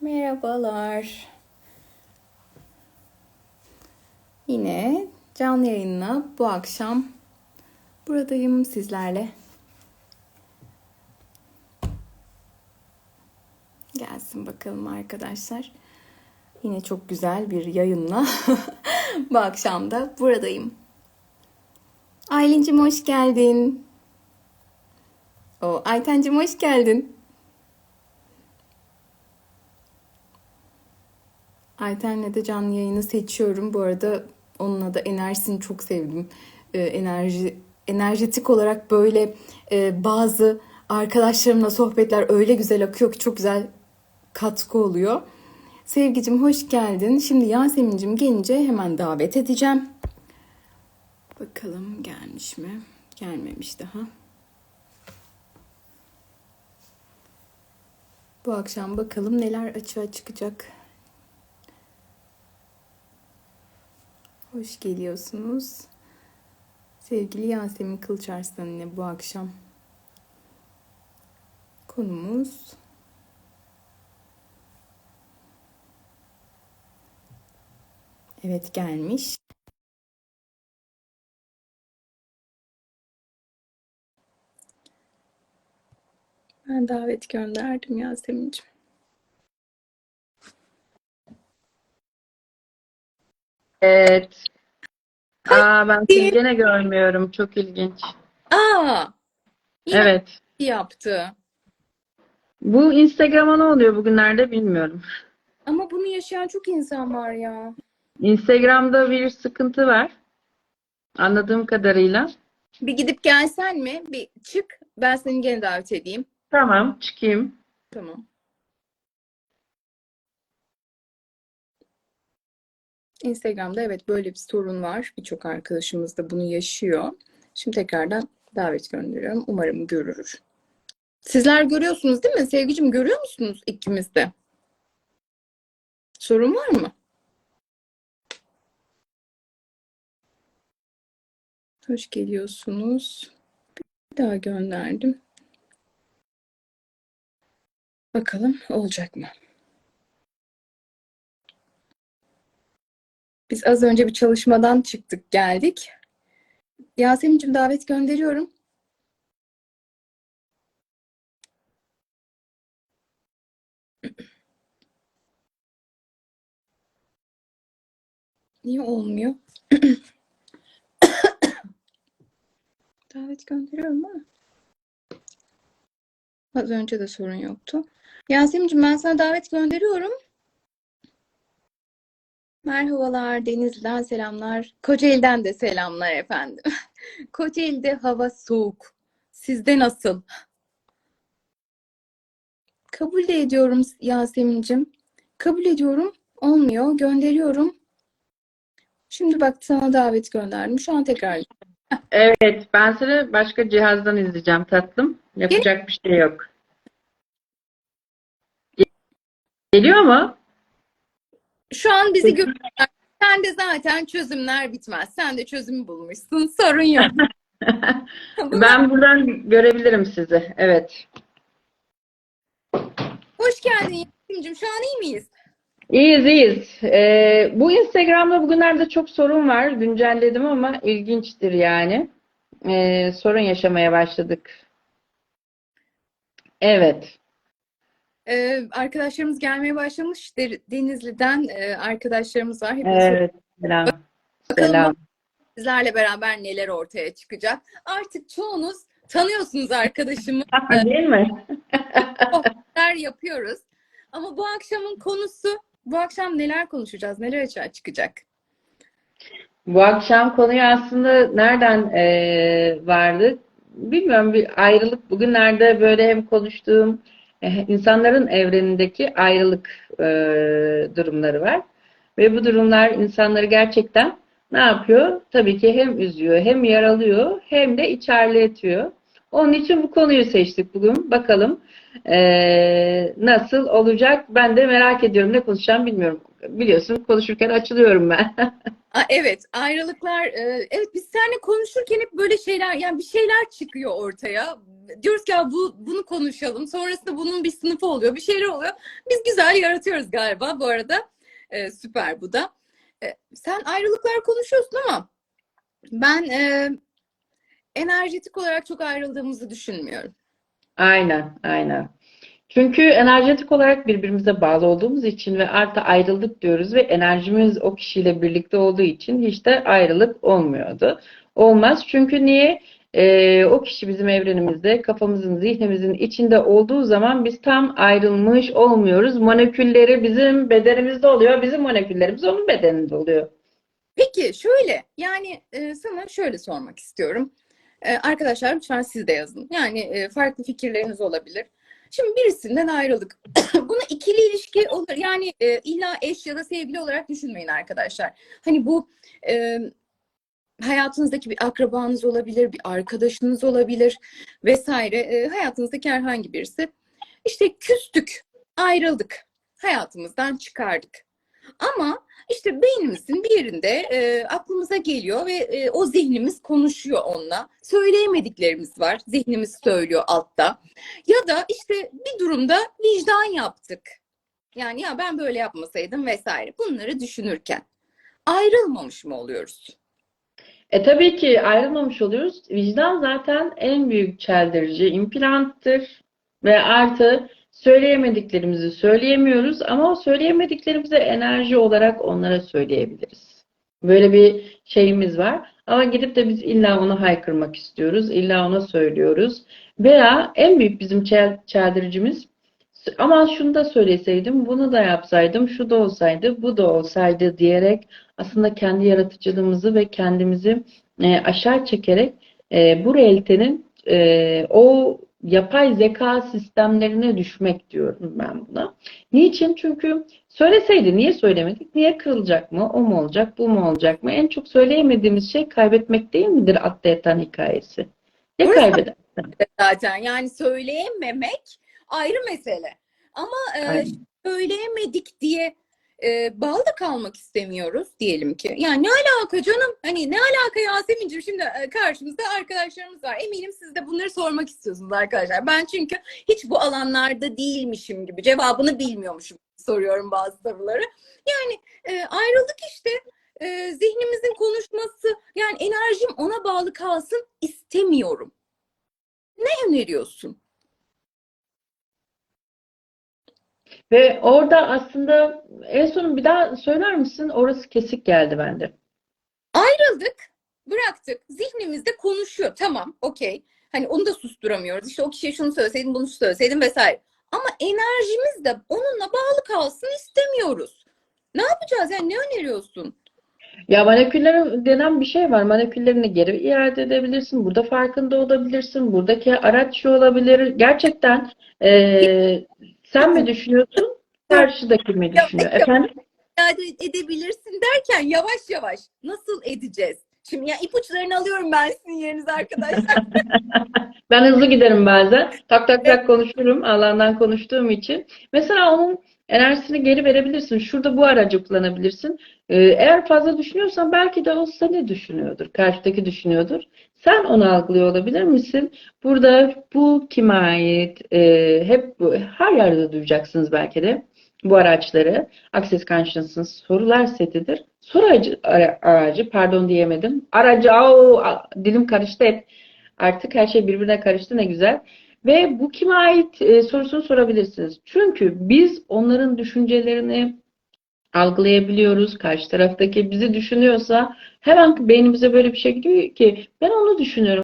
Merhabalar. Yine canlı yayınla bu akşam buradayım sizlerle. Gelsin bakalım arkadaşlar. Yine çok güzel bir yayınla bu akşam da buradayım. Aylin'cim hoş geldin. O Aytencim hoş geldin. De canlı yayını seçiyorum. Bu arada onunla da enerjisini çok sevdim. Ee, enerji enerjetik olarak böyle e, bazı arkadaşlarımla sohbetler öyle güzel akıyor ki çok güzel katkı oluyor. Sevgicim hoş geldin. Şimdi Yasemin'cim gelince hemen davet edeceğim. Bakalım gelmiş mi? Gelmemiş daha. Bu akşam bakalım neler açığa çıkacak. Hoş geliyorsunuz. Sevgili Yasemin Kılıçarslan yine bu akşam konumuz Evet gelmiş. Ben davet gönderdim Yasemin'ciğim. Evet. Aa ben sizi gene görmüyorum. Çok ilginç. Aa, yine Evet. yaptı. Bu Instagram'a ne oluyor bugünlerde bilmiyorum. Ama bunu yaşayan çok insan var ya. Instagram'da bir sıkıntı var. Anladığım kadarıyla. Bir gidip gelsen mi? Bir çık. Ben seni gene davet edeyim. Tamam, çıkayım. Tamam. Instagram'da evet böyle bir sorun var. Birçok arkadaşımız da bunu yaşıyor. Şimdi tekrardan davet gönderiyorum. Umarım görür. Sizler görüyorsunuz değil mi? Sevgicim görüyor musunuz ikimiz de? Sorun var mı? Hoş geliyorsunuz. Bir daha gönderdim. Bakalım olacak mı? Biz az önce bir çalışmadan çıktık, geldik. Yasemin'cim davet gönderiyorum. Niye olmuyor? Davet gönderiyorum ama. Az önce de sorun yoktu. Yasemin'cim ben sana davet gönderiyorum. Merhabalar, Denizli'den selamlar. Kocaeli'den de selamlar efendim. Kocaeli'de hava soğuk. Sizde nasıl? Kabul ediyorum Yasemin'cim. Kabul ediyorum. Olmuyor. Gönderiyorum. Şimdi bak sana davet gönderdim. Şu an tekrar. Evet, ben seni başka cihazdan izleyeceğim tatlım. Yapacak bir şey yok. Geliyor mu? Şu an bizi görüyorlar. Sen de zaten çözümler bitmez. Sen de çözümü bulmuşsun. Sorun yok. Ben buradan görebilirim sizi. Evet. Hoş geldin Yasemin'cim. Şu an iyi miyiz? İyiyiz, iyiyiz. Ee, bu Instagram'da bugünlerde çok sorun var. Güncelledim ama ilginçtir yani. Ee, sorun yaşamaya başladık. Evet. Ee, arkadaşlarımız gelmeye başlamış. Denizli'den e, arkadaşlarımız var. Hepiniz Evet. Selam. Bakalım Selam. sizlerle beraber neler ortaya çıkacak. Artık çoğunuz tanıyorsunuz arkadaşımı. Değil mi? Neler yapıyoruz. Ama bu akşamın konusu, bu akşam neler konuşacağız, neler açığa çıkacak? Bu akşam konuyu aslında nereden e, vardı? Bilmiyorum bir ayrılık. Bugünlerde böyle hem konuştuğum e, insanların evrenindeki ayrılık e, durumları var. Ve bu durumlar insanları gerçekten ne yapıyor? Tabii ki hem üzüyor, hem yaralıyor, hem de içerletiyor. Onun için bu konuyu seçtik bugün. Bakalım e, nasıl olacak? Ben de merak ediyorum. Ne konuşacağım bilmiyorum. Biliyorsun konuşurken açılıyorum ben. Evet, ayrılıklar. e, evet, biz seninle konuşurken hep böyle şeyler, yani bir şeyler çıkıyor ortaya. Diyoruz ki ya bu bunu konuşalım. Sonrasında bunun bir sınıfı oluyor, bir şeyler oluyor. Biz güzel yaratıyoruz galiba bu arada. E, süper bu da. E, sen ayrılıklar konuşuyorsun ama ben e, enerjetik olarak çok ayrıldığımızı düşünmüyorum. Aynen, aynen. Çünkü enerjetik olarak birbirimize bağlı olduğumuz için ve artı ayrıldık diyoruz ve enerjimiz o kişiyle birlikte olduğu için hiç de ayrılık olmuyordu. Olmaz. Çünkü niye? Ee, o kişi bizim evrenimizde, kafamızın, zihnimizin içinde olduğu zaman biz tam ayrılmış olmuyoruz. Molekülleri bizim bedenimizde oluyor, bizim moleküllerimiz onun bedeninde oluyor. Peki şöyle yani e, sana şöyle sormak istiyorum. E, arkadaşlar lütfen siz de yazın. Yani e, farklı fikirleriniz olabilir. Şimdi birisinden ayrıldık. Bunu ikili ilişki olur. Yani e, illa eş ya da sevgili olarak düşünmeyin arkadaşlar. Hani bu e, hayatınızdaki bir akrabanız olabilir, bir arkadaşınız olabilir vesaire. E, hayatınızdaki herhangi birisi. İşte küstük, ayrıldık, hayatımızdan çıkardık. Ama işte beynimizin bir yerinde e, aklımıza geliyor ve e, o zihnimiz konuşuyor onunla. Söyleyemediklerimiz var. Zihnimiz söylüyor altta. Ya da işte bir durumda vicdan yaptık. Yani ya ben böyle yapmasaydım vesaire. Bunları düşünürken ayrılmamış mı oluyoruz? E tabii ki ayrılmamış oluyoruz. Vicdan zaten en büyük çeldirici implanttır ve artı söyleyemediklerimizi söyleyemiyoruz ama o söyleyemediklerimizi enerji olarak onlara söyleyebiliriz. Böyle bir şeyimiz var. Ama gidip de biz illa ona haykırmak istiyoruz, illa ona söylüyoruz. Veya en büyük bizim çel çeldiricimiz ama şunu da söyleseydim, bunu da yapsaydım, şu da olsaydı, bu da olsaydı diyerek aslında kendi yaratıcılığımızı ve kendimizi e, aşağı çekerek e, bu realitenin e, o yapay zeka sistemlerine düşmek diyorum ben buna. Niçin? Çünkü söyleseydi niye söylemedik? Niye kırılacak mı? O mu olacak? Bu mu olacak mı? En çok söyleyemediğimiz şey kaybetmek değil midir atla yatan hikayesi? Orası- kaybeder? Zaten yani söyleyememek ayrı mesele. Ama e, Aynen. söyleyemedik diye e, bağlı kalmak istemiyoruz diyelim ki. Yani ne alaka canım? Hani ne alaka Yasemin'ciğim? Şimdi e, karşımızda arkadaşlarımız var. Eminim siz de bunları sormak istiyorsunuz arkadaşlar. Ben çünkü hiç bu alanlarda değilmişim gibi cevabını bilmiyormuşum soruyorum bazı soruları. Yani e, ayrıldık işte. E, zihnimizin konuşması yani enerjim ona bağlı kalsın istemiyorum. Ne öneriyorsun? Ve orada aslında en son bir daha söyler misin? Orası kesik geldi bende. Ayrıldık, bıraktık. Zihnimizde konuşuyor. Tamam, okey. Hani onu da susturamıyoruz. İşte o kişiye şunu söyleseydin, bunu söyleseydin vesaire. Ama enerjimiz de onunla bağlı kalsın istemiyoruz. Ne yapacağız? Yani ne öneriyorsun? Ya moleküller denen bir şey var. Moleküllerini geri iade edebilirsin. Burada farkında olabilirsin. Buradaki araç şu olabilir. Gerçekten eee, sen mi düşünüyorsun? Karşıdaki mi düşünüyor? Efendim? İade edebilirsin derken yavaş yavaş nasıl edeceğiz? Şimdi ya ipuçlarını alıyorum ben sizin yerinize arkadaşlar. Ben hızlı giderim bazen. Tak tak tak konuşurum alandan konuştuğum için. Mesela onun enerjisini geri verebilirsin. Şurada bu aracı kullanabilirsin. Ee, eğer fazla düşünüyorsan belki de o seni düşünüyordur. Karşıdaki düşünüyordur. Sen onu algılıyor olabilir misin? Burada bu kime ait? Ee, hep her yerde duyacaksınız belki de bu araçları. Access Consciousness sorular setidir. Soru aracı, ara- aracı pardon diyemedim. Aracı, au, dilim karıştı hep. Artık her şey birbirine karıştı ne güzel. Ve bu kime ait e, sorusunu sorabilirsiniz. Çünkü biz onların düşüncelerini algılayabiliyoruz. Karşı taraftaki bizi düşünüyorsa hemen beynimize böyle bir şey gidiyor ki ben onu düşünüyorum.